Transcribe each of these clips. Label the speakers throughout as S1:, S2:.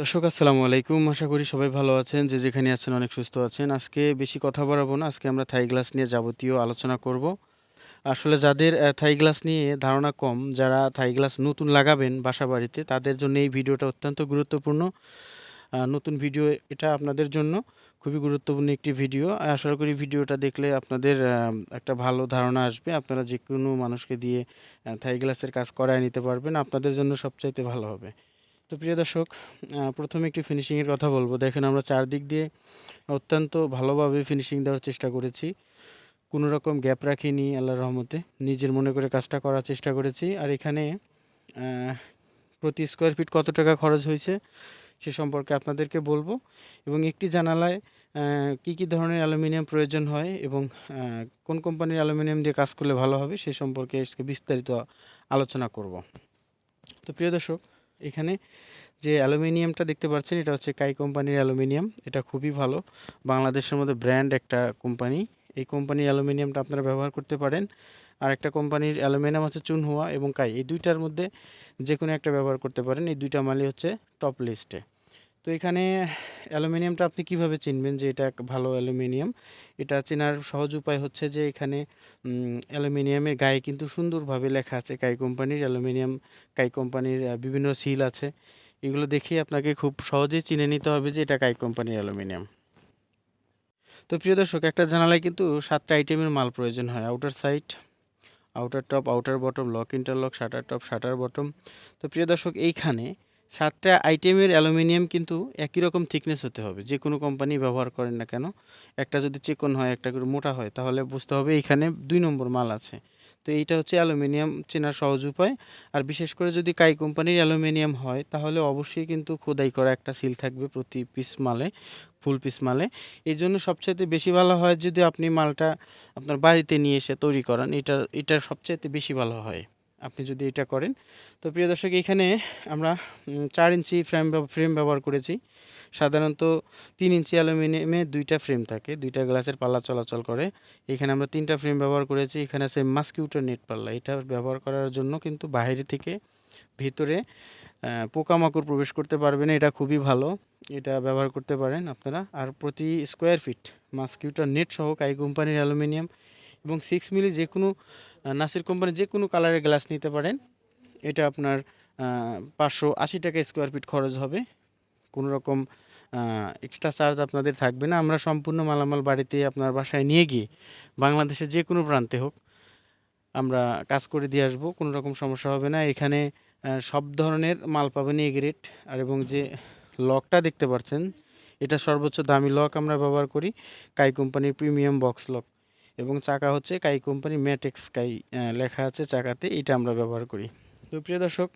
S1: দর্শক, আসসালামু আলাইকুম। আশা করি সবাই ভালো আছেন, যে যেখানে আছেন অনেক সুস্থ আছেন। আজকে বেশি কথা বাড়াবো না, আজকে আমরা থাই গ্লাস নিয়ে যাবতীয় আলোচনা করব। আসলে যাদের থাই গ্লাস নিয়ে ধারণা কম, যারা থাই গ্লাস নতুন লাগাবেন বাসা বাড়িতে তাদের জন্য এই ভিডিওটা অত্যন্ত গুরুত্বপূর্ণ। নতুন ভিডিও এটা আপনাদের জন্য, খুবই গুরুত্বপূর্ণ একটি ভিডিও। আশা করি ভিডিওটা দেখলে আপনাদের একটা ভালো ধারণা আসবে। আপনারা যে কোনো মানুষকে দিয়ে থাই গ্লাসের কাজ করায় নিতে পারবেন, আপনাদের জন্য সবচাইতে ভালো হবে। তো প্রিয় দর্শক প্রথমে একটু ফিনিশিংয়ের কথা বলব। দেখেন আমরা চারদিক দিয়ে অত্যন্ত ভালোভাবে ফিনিশিং দেওয়ার চেষ্টা করেছি। কোনো রকম গ্যাপ রাখিনি আল্লাহর রহমতে। নিজের মনে করে কাজটা করার চেষ্টা করেছি। আর এখানে প্রতি স্কোয়ার ফিট কত টাকা খরচ হয়েছে সে সম্পর্কে আপনাদেরকে বলব। এবং একটি জানালায় কি কি ধরনের অ্যালুমিনিয়াম প্রয়োজন হয় এবং কোন কোম্পানির অ্যালুমিনিয়াম দিয়ে কাজ করলে ভালো হবে সে সম্পর্কে বিস্তারিত আলোচনা করব। তো প্রিয় দর্শক এখানে যে অ্যালুমিনিয়ামটা দেখতে পাচ্ছেন, এটা হচ্ছে কাই কোম্পানির অ্যালুমিনিয়াম। এটা খুবই ভালো। বাংলাদেশের মধ্যে ব্র্যান্ড একটা কোম্পানি। এই কোম্পানির অ্যালুমিনিয়ামটা আপনারা ব্যবহার করতে পারেন। আর একটা কোম্পানির অ্যালুমিনিয়াম আছে চুনহুয়া এবং কাই। এই দুইটার মধ্যে যে কোনো একটা ব্যবহার করতে পারেন। এই দুইটা মালই হচ্ছে টপ লিস্টে তো এখানে অ্যালুমিনিয়ামটা আপনি কীভাবে চিনবেন যে এটা ভালো অ্যালুমিনিয়াম? এটা চেনার সহজ উপায় হচ্ছে যে এখানে অ্যালুমিনিয়ামের গায়ে কিন্তু সুন্দরভাবে লেখা আছে, কাই কোম্পানির অ্যালুমিনিয়াম, কাই কোম্পানির বিভিন্ন সিল আছে। এগুলো দেখেই আপনাকে খুব সহজেই চিনে নিতে হবে যে এটা কাই কোম্পানির অ্যালুমিনিয়াম। তো প্রিয় দর্শক, একটা জানালায় কিন্তু সাতটা আইটেমের মাল প্রয়োজন হয়। Outer side, outer top, outer bottom, lock interlock, shutter top, shutter bottom. তো প্রিয় দর্শক, এইখানে সাতটা আইটেমের অ্যালুমিনিয়াম কিন্তু একই রকম থিকনেস হতে হবে, যে কোনো কোম্পানি ব্যবহার করেন না কেন। একটা যদি চিকন হয়, একটা করে মোটা হয়, তাহলে বুঝতে হবে এইখানে দুই নম্বর মাল আছে। তো এইটা হচ্ছে অ্যালুমিনিয়াম চেনার সহজ উপায়। আর বিশেষ করে যদি কাই কোম্পানির অ্যালুমিনিয়াম হয়, তাহলে অবশ্যই কিন্তু খোদাই করা একটা সিল থাকবে প্রতি পিস মালে ফুল পিস মালে। এই জন্য সবচাইতে বেশি ভালো হয় যদি আপনি মালটা আপনার বাড়িতে নিয়ে এসে তৈরি করান, এটা এটা সবচাইতে বেশি ভালো হয়। আপনি যদি এটা করেন। তো প্রিয় দর্শক, এখানে আমরা চার ইঞ্চি ফ্রেম ফ্রেম ব্যবহার করেছি। সাধারণত তিন ইঞ্চি অ্যালুমিনিয়ামে দুইটা ফ্রেম থাকে, দুইটা গ্লাসের পাল্লা চলাচল করে। এখানে আমরা তিনটা ফ্রেম ব্যবহার করেছি, এখানে আছে মাস্কিউটার নেট পাল্লা। এটা ব্যবহার করার জন্য কিন্তু বাইরে থেকে ভিতরে পোকামাকড় প্রবেশ করতে পারবে না, এটা খুবই ভালো। এটা ব্যবহার করতে পারেন আপনারা। আর প্রতি স্কোয়ার ফিট মাস্কিউটার নেট সহ কাই কোম্পানির অ্যালুমিনিয়াম এবং সিক্স মিলি যে কোনো নাসির কোম্পানির যে কোনো কালারের গ্লাস নিতে পারেন। এটা আপনার পাঁচশো আশি টাকা স্কোয়ার ফিট খরচ হবে। কোনো রকম এক্সট্রা চার্জ আপনাদের থাকবে না। আমরা সম্পূর্ণ মালামাল বাড়িতে আপনার বাসায় নিয়ে গিয়ে বাংলাদেশের যে কোনো প্রান্তে হোক, আমরা কাজ করে দিয়ে আসব। কোনো রকম সমস্যা হবে না। এখানে সব ধরনের মাল পাবেন এ আর এবং যে লকটা দেখতে পাচ্ছেন, এটা সর্বোচ্চ দামি লক আমরা ব্যবহার করি। কাই কোম্পানির প্রিমিয়াম বক্স লক এবং চাকা হচ্ছে কাই কোম্পানি ম্যাটেক্স কাই লেখা আছে চাকাতে, এটা আমরা ব্যবহার করি। তো প্রিয় দর্শক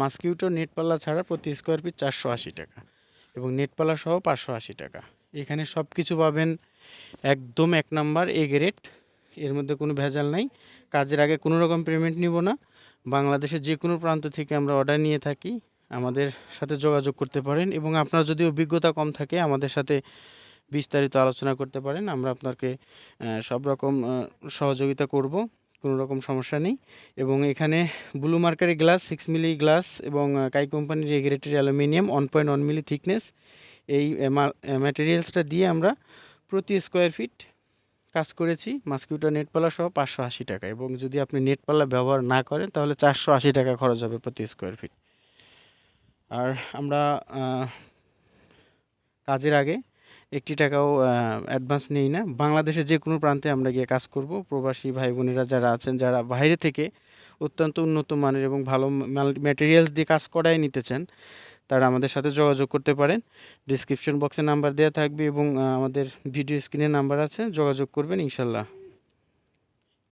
S1: মাস্কিউটো নেটপাল্লা ছাড়া প্রতি স্কোয়ার ফিট চারশো আশি টাকা এবং নেটপাল্লা সহ পাঁচশো আশি টাকা। এখানে সব কিছু পাবেন একদম এক নাম্বার এ গ্রেড এর মধ্যে কোনো ভেজাল নাই। কাজের আগে কোনো রকম পেমেন্ট নিব না। বাংলাদেশের যে কোনো প্রান্ত থেকে আমরা অর্ডার নিয়ে থাকি, আমাদের সাথে যোগাযোগ করতে পারেন এবং আপনার যদি অভিজ্ঞতা কম থাকে, আমাদের সাথে বিস্তারিত আলোচনা করতে পারেন। আমরা আপনাকে সব রকম সহযোগিতা করব, কোনো রকম সমস্যা নেই। এবং এখানে blue mercury glass six milli glass এবং কাই কোম্পানির এগ্রেটেড aluminium one point one milli thickness এই ম্যাটেরিয়ালসটা দিয়ে আমরা প্রতি স্কোয়ার ফিট কাজ করেছি। মাস্কিউটো নেট পাল্লা সহ পাঁচশো আশি টাকা। এবং যদি আপনি নেট পাল্লা ব্যবহার না করেন, তাহলে চারশো আশি টাকা খরচ হবে প্রতি স্কোয়ার ফিট আর আমরা কাজের আগে একটি টাকাও অ্যাডভান্স নিই না। বাংলাদেশের যে কোনো প্রান্তে আমরা গিয়ে কাজ করব। প্রবাসী ভাই বোনেরা যারা আছেন, যারা বাইরে থেকে অত্যন্ত উন্নত মানের এবং ভালো ম্যাটেরিয়ালস দিয়ে কাজ করাই নিতে চান তারা আমাদের সাথে যোগাযোগ করতে পারেন। ডিসক্রিপশন বক্সে নাম্বার দেওয়া থাকবে এবং আমাদের ভিডিও স্ক্রিনে নাম্বার আছে। যোগাযোগ করবেন ইনশাল্লাহ।